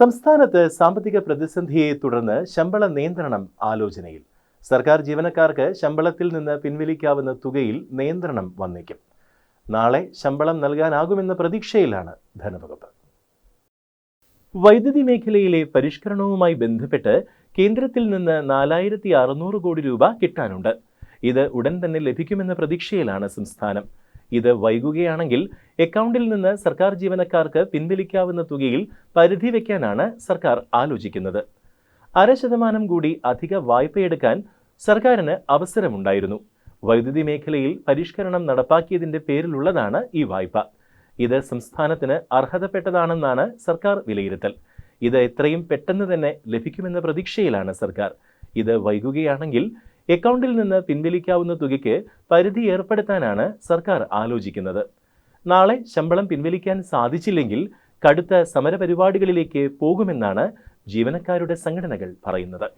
സംസ്ഥാനത്ത് സാമ്പത്തിക പ്രതിസന്ധിയെ തുടർന്ന് ശമ്പള നിയന്ത്രണം ആലോചനയിൽ. സർക്കാർ ജീവനക്കാർക്ക് ശമ്പളത്തിൽ നിന്ന് പിൻവലിക്കാവുന്ന തുകയിൽ നിയന്ത്രണം വന്നേക്കും. നാളെ ശമ്പളം നൽകാനാകുമെന്ന പ്രതീക്ഷയിലാണ് ധനവകുപ്പ്. വൈദ്യുതി മേഖലയിലെ പരിഷ്കരണവുമായി ബന്ധപ്പെട്ട് കേന്ദ്രത്തിൽ നിന്ന് നാലായിരത്തി അറുന്നൂറ് കോടി രൂപ കിട്ടാനുണ്ട്. ഇത് ഉടൻ തന്നെ ലഭിക്കുമെന്ന പ്രതീക്ഷയിലാണ് സംസ്ഥാനം. ഇത് വൈകുകയാണെങ്കിൽ അക്കൗണ്ടിൽ നിന്ന് സർക്കാർ ജീവനക്കാർക്ക് പിൻവലിക്കാവുന്ന തുകയിൽ പരിധി വയ്ക്കാനാണ് സർക്കാർ ആലോചിക്കുന്നത്. അര ശതമാനം കൂടി അധിക വായ്പയെടുക്കാൻ സർക്കാരിന് അവസരമുണ്ടായിരുന്നു. വൈദ്യുതി മേഖലയിൽ പരിഷ്കരണം നടപ്പാക്കിയതിന്റെ പേരിലുള്ളതാണ് ഈ വായ്പ. ഇത് സംസ്ഥാനത്തിന് അർഹതപ്പെട്ടതാണെന്നാണ് സർക്കാർ വിലയിരുത്തൽ. ഇത് എത്രയും പെട്ടെന്ന് തന്നെ ലഭിക്കുമെന്ന പ്രതീക്ഷയിലാണ് സർക്കാർ. ഇത് വൈകുകയാണെങ്കിൽ അക്കൗണ്ടിൽ നിന്ന് പിൻവലിക്കാവുന്ന തുകയ്ക്ക് പരിധി ഏർപ്പെടുത്താനാണ് സർക്കാർ ആലോചിക്കുന്നത്. നാളെ ശമ്പളം പിൻവലിക്കാൻ സാധിച്ചില്ലെങ്കിൽ കടുത്ത സമരപരിപാടികളിലേക്ക് പോകുമെന്നാണ് ജീവനക്കാരുടെ സംഘടനകൾ പറയുന്നത്